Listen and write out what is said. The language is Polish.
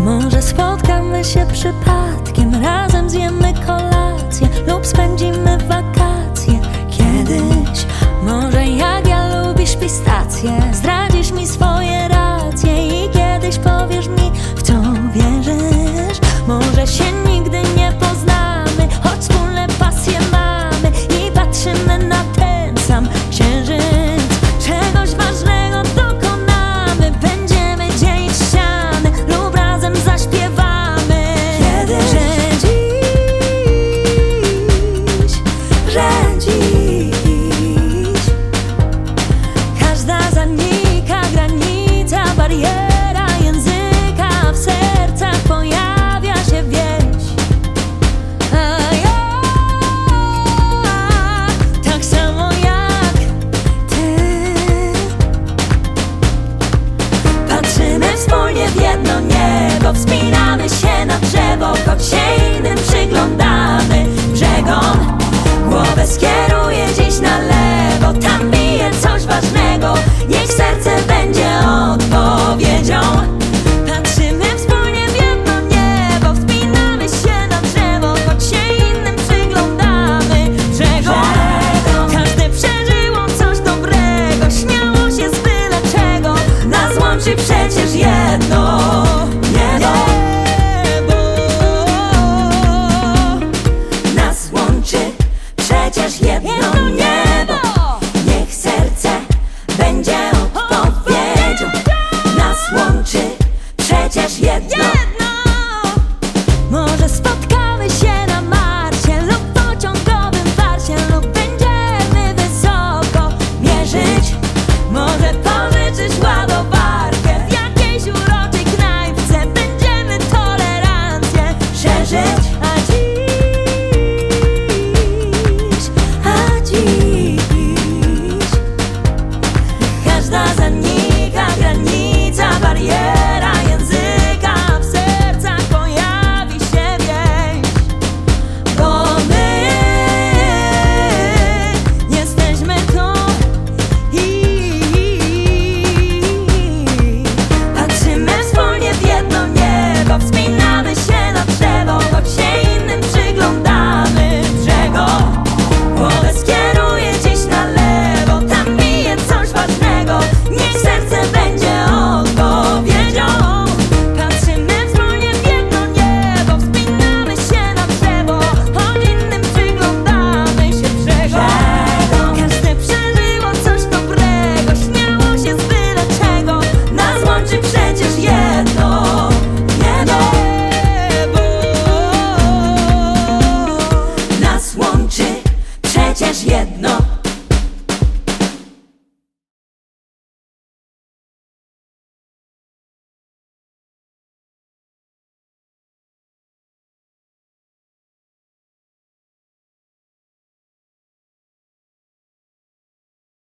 Może spotkamy się przypadkiem, razem zjemy kolację lub spędzimy wakacje kiedyś. Może jak ja lubisz pistacje, zdradzisz mi swoje. się nigdy nie poznamy Choć wspólne pasje mamy i patrzymy na ten sam księżyc Czegoś ważnego dokonamy, będziemy dzielić ściany lub razem zaśpiewamy Kiedy? Że dziś, że dziś Każda zanika granica bariery. przecież jest. Jedna